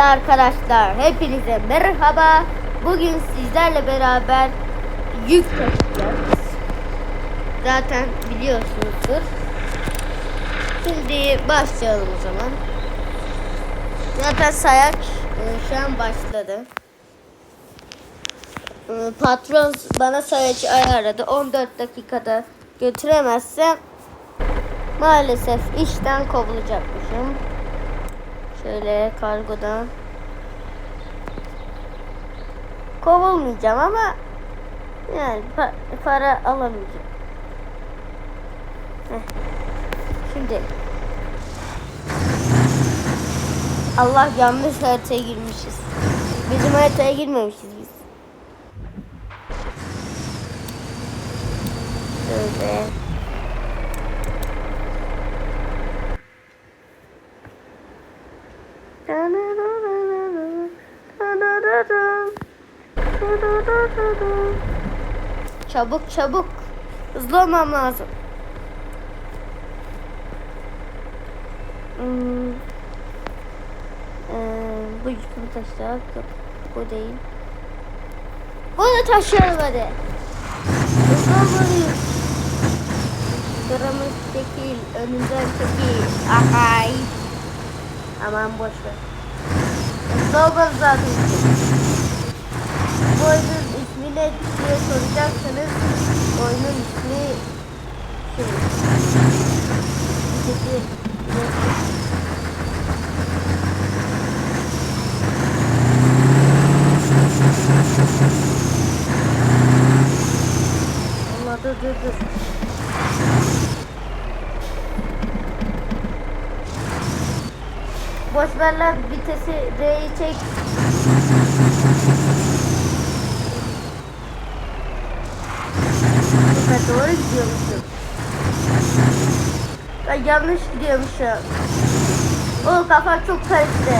Evet arkadaşlar hepinize merhaba. Bugün sizlerle beraber yük taşıyacağız. Zaten biliyorsunuzdur. Şimdi başlayalım o zaman. Zaten sayaç e, şu an başladı. E, Patron bana sayacı ayarladı. 14 dakikada götüremezsem maalesef işten kovulacakmışım. Şöyle kargodan. Kovulmayacağım ama yani pa- para alamayacağım. Heh. Şimdi Allah yanlış haritaya girmişiz. Bizim haritaya girmemişiz biz. Şöyle. Çabuk çabuk. Hızlı olmam lazım. Hmm. Ee, bu yükümü taşıyalım. Yok, bu değil. Bunu taşıyalım hadi. Hızlı olmalıyız. Sıramız çekil. Önünden çekil. Ahay. Aman boş ver. Hızlı olmamız lazım. Bu oyunun ismi ne diye soracaksanız oyunun ismi. Sesi Allah dur dur dur. Boş ver vitesi R'yi çek. Doğru gidiyormuşum. Ben yanlış gidiyormuşum. O kafa çok karıştı.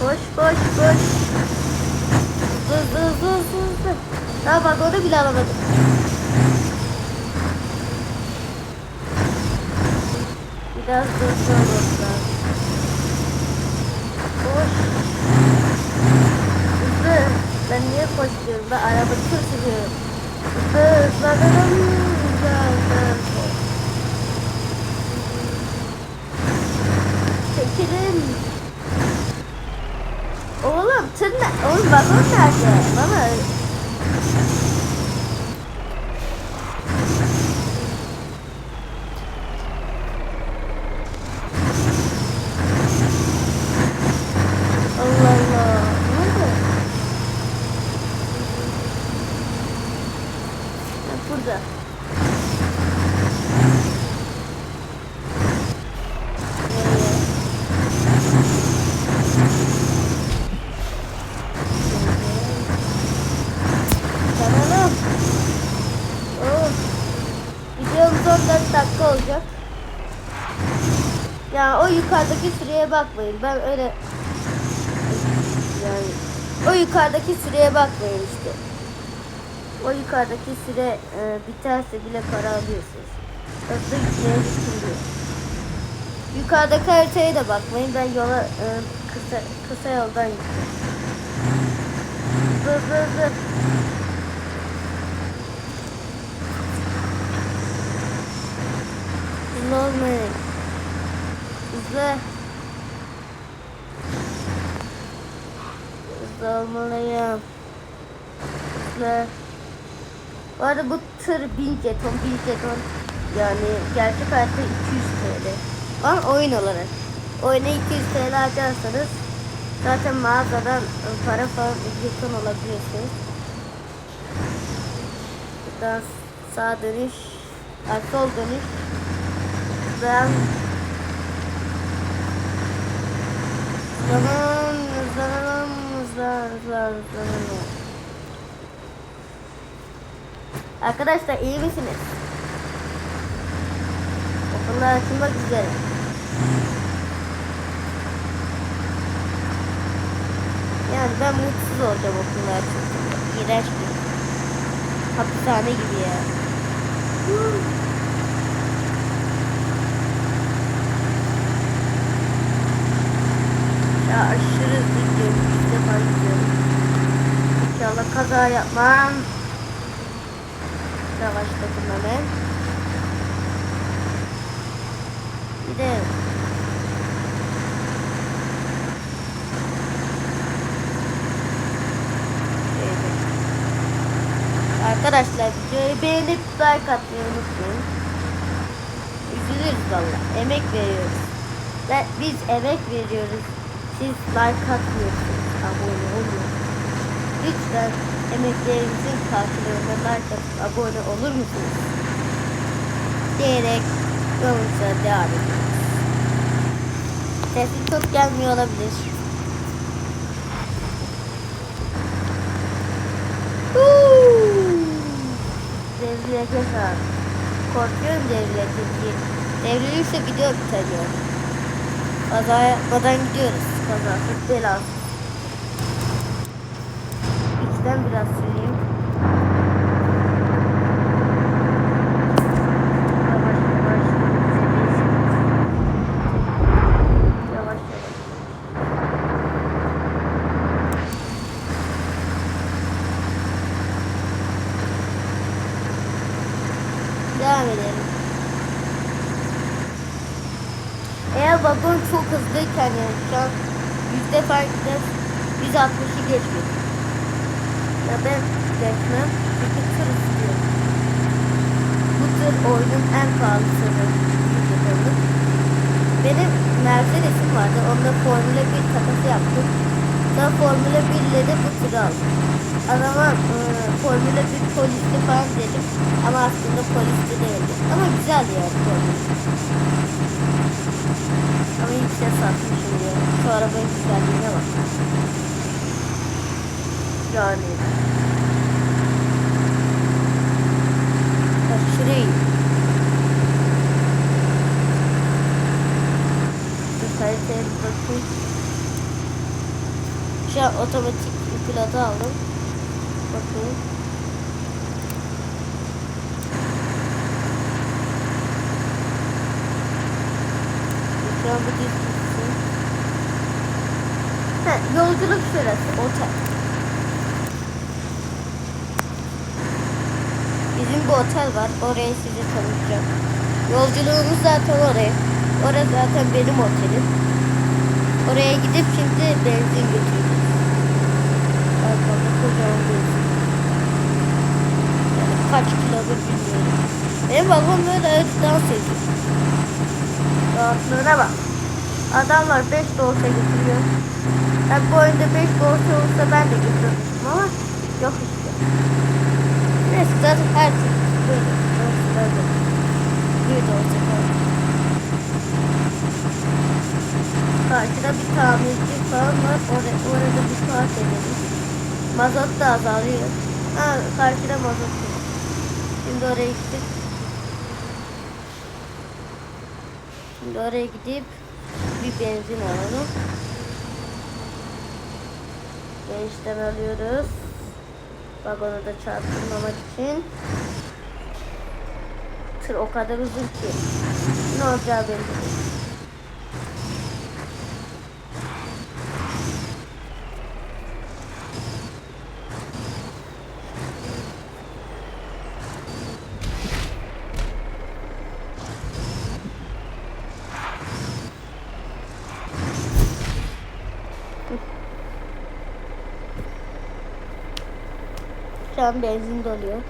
Koş koş koş. Hızlı hızlı hızlı hızlı hızlı. Daha bak onu bile alamadım. Biraz olması lazım. Koş. Ben niye koşuyorum? Ben araba tır sürüyorum. Hızlı hızlı. Çekilin. Oğlum tır ne? Oğlum vagon nerede? Bana Allah Allah. Nerede? Ha, burada. Tamam. Oh. Videomuz 14 dakika olacak. Ya o yukarıdaki bakmayın. Ben öyle yani o yukarıdaki süreye bakmayın işte. O yukarıdaki süre e, biterse bile para alıyorsunuz. Hızlı gitmeye düşünüyor. Yukarıdaki haritaya da bakmayın. Ben yola e, kısa, kısa yoldan gittim. Hızlı hızlı hızlı. Hızlı olmayın. Hızlı. Hızlı olmalıyım. Hızlı. Bu arada bu tır 1000 jeton, 1000 jeton. Yani gerçek hayatta 200 TL. Ama oyun olarak. Oyuna 200 TL harcarsanız zaten mağazadan para falan jeton alabiliyorsunuz. Buradan sağ dönüş, sol dönüş. Buradan Zaman, zaman, zaman, zaman, zaman. Arkadaşlar iyi misiniz? Okullar açılmak üzere. Yani ben mutsuz olacağım okullar açıldığında. İğrenç bir hapishane gibi ya. Ya aşırı üzüldüm. İlk defa. İnşallah kaza yapmam. Yavaşladım hemen. Bir de Arkadaşlar videoyu beğenip like atmayı unutmayın. Üzülürüz valla. Emek veriyoruz. Biz emek veriyoruz. Siz like atmıyorsunuz. Abone olmuyorsunuz. Lütfen emeklerimizin karşılığında like abone olur musunuz? Diyerek yolumuza devam ediyoruz. Sesim çok gelmiyor olabilir. Devrilecek abi. Korkuyorum devrilecek diye. Devrilirse video bitiriyor. Kaza yapmadan gidiyoruz. Kazasız belasız. İçten biraz süreyim. Devam edelim. Eğer vagon çok hızlıyken yani şu an yüzde farklı 160'ı geçmiyor. Ya ben geçmem çünkü tır istiyorum. Bu tır oyunun en pahalı tırı. Benim Mercedes'im vardı. Onda Formula 1 takası yaptım. Sonra Formula 1 ile de bu tırı aldım. Adama e, Formula 1 polisli falan dedim. Ama aslında polisli değildi. Ama güzel yani Formula 1. Ama yüksek satmışım ya. Şu arabanın güzelliğine bak. Yani. Bak şuraya in. Bir. Şu an otomatik bir aldım. Bakayım. Şu an bu. Ha, yolculuk şurası, otel. Bizim bir otel var, orayı size tanıtacağım. Yolculuğumuz zaten oraya. Orası zaten benim otelim. Oraya gidip şimdi benzin götüreceğiz. Bak bak kocaman benzin. Yani kaç kilodur bilmiyorum. Benim babam böyle evet dans ediyor. Rahatlığına bak. Adamlar 5 de olsa getiriyor. Ben bu oyunda 5 de olsa ben de götürmüştüm ama yok işte. Neyse zaten her böyle. Böyle. Olsa falan. Karşıda bir tamirci falan var. Orada, orada bir saat edelim. Mazot da azalıyor. Ha, karşıda mazot yok. Şimdi oraya gittik. Şimdi oraya gidip bir benzin alalım. Gençten alıyoruz. Vagonu da çarptırmamak için. Tır o kadar uzun ki. Ne olacağı belli değil. Şu an benzin doluyor.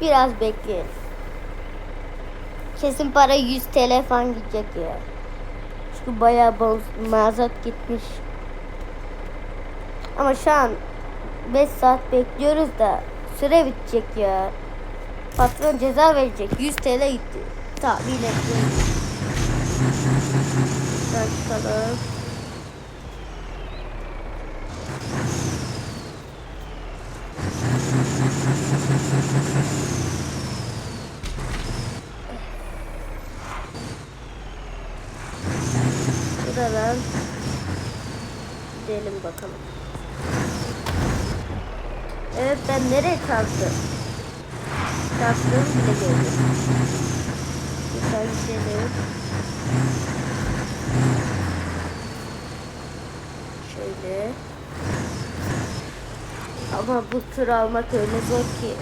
Biraz bekleyelim. Kesin para 100 TL falan gidecek ya. Çünkü bayağı mazot gitmiş. Ama şu an 5 saat bekliyoruz da süre bitecek ya. Patron ceza verecek. 100 TL gitti. Tahmin etmiyorum. Şuradan Buradan gidelim bakalım. Evet ben nereye çarptım? Çarptığım bile gördüm. Güzel gidelim. Şöyle. Ama bu tır almak öyle zor ki.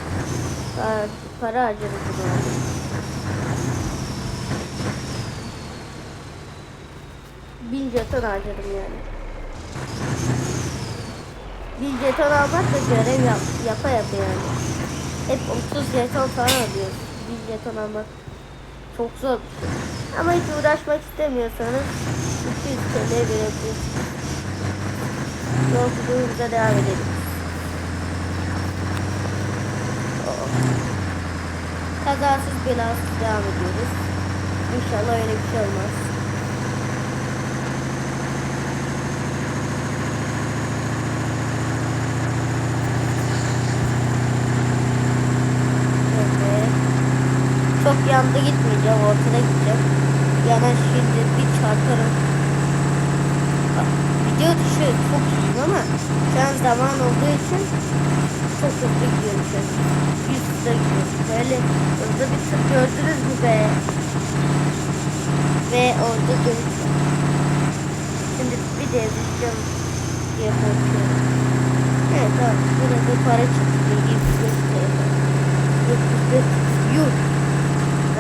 Para, harcadım. Bin jeton harcadım yani. Bin jeton almak da görev yap, yapa yapa yani. Hep 30 jeton falan alıyoruz. Bin jeton almak çok zor bir. Ama hiç uğraşmak istemiyorsanız 200 TL verebilirsiniz. Yolculuğumuza devam edelim. Kazasız belasız devam ediyoruz. İnşallah öyle bir şey olmaz. Evet. Çok yanda gitmeyeceğim, ortada gideceğim. Yana şimdi bir çarparım. Bak, Video dışı çok iyi ama şu an zaman olduğu için çok hızlı an. Yüz hızla gidiyorum. Böyle hızlı bir tır gördünüz mü be? Ve orada dönüş. Şimdi bir devrileceğim diye korkuyorum. Evet tamam. Burada para çıktı. 75 TL. 75 Yuh.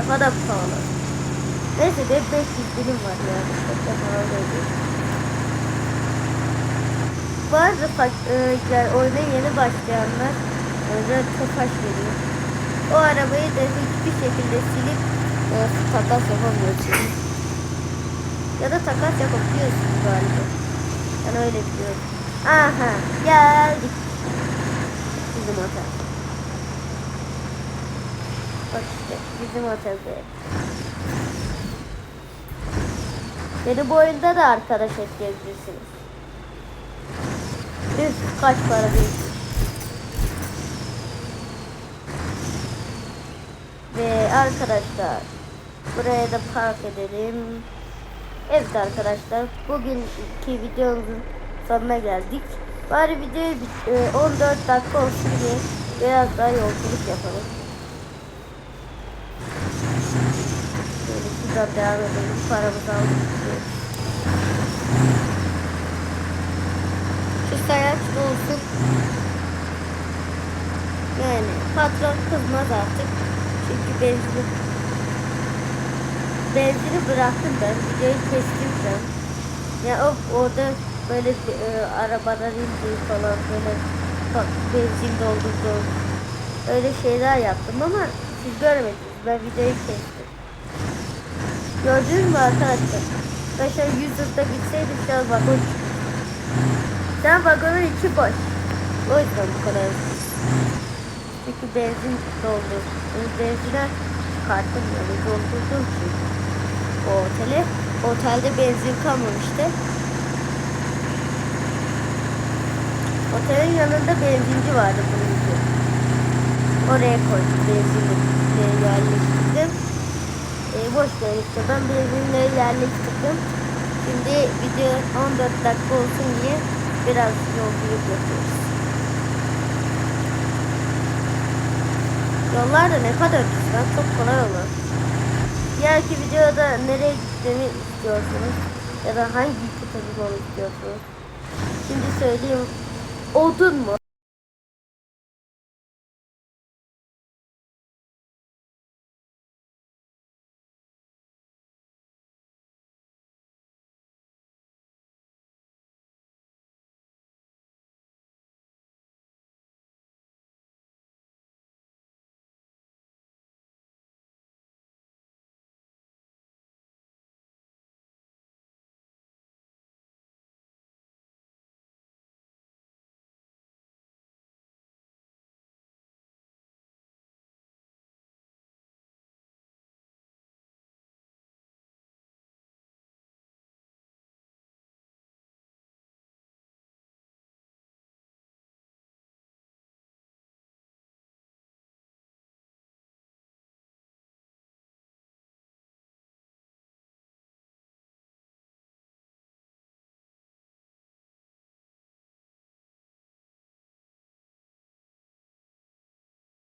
Ne kadar pahalı. Neyse de 500 dilim var yani. Çok da pahalı değil. Bazı fakirler oyuna yeni başlayanlar özel topaş veriyor. O arabayı da hiçbir şekilde silip e, takas yapamıyorsunuz. Ya da takas yapabiliyorsunuz galiba. Ben öyle biliyorum. Aha geldik. Bizim otel. Bak işte bizim otelde. Beni bu oyunda da arkadaş ekleyebilirsiniz. Üf kaç para değil. Ve arkadaşlar buraya da park edelim. Evet arkadaşlar bugünkü videomuzun sonuna geldik. Bari videoyu bit- e, 14 dakika olsun diye biraz daha yolculuk yapalım. Şöyle şuradan devam edelim. Paramızı aldık. Şu sayaç da olsun. Yani patron kızmaz artık. Çünkü benzini benzini bıraktım ben. Videoyu kestim an. Ya o orada böyle e, arabalar indi falan böyle bak benzin doldurdu. Öyle şeyler yaptım ama siz görmediniz. Ben videoyu kestim. Gördünüz mü arkadaşlar? An 100 hızda gitseydim şu an vagon Şu an vagonun içi boş. O yüzden bu kadar. Çünkü benzin doldu. Bunu benzine çıkarttım yani doldurdum ki o otele. Otelde benzin kalmamıştı. Otelin yanında benzinci vardı bunun için. Oraya koydum benzini yerleştirdim. Boş ver işte ben benzinleri yerleştirdim. Şimdi video 14 dakika olsun diye biraz yolculuk yapıyoruz. Yollar da ne kadar güzel, çok kolay olur. Diğerki videoda nereye gittiğimi istiyorsunuz ya da hangi kitabı istiyorsunuz? Şimdi söyleyeyim. Odun mu?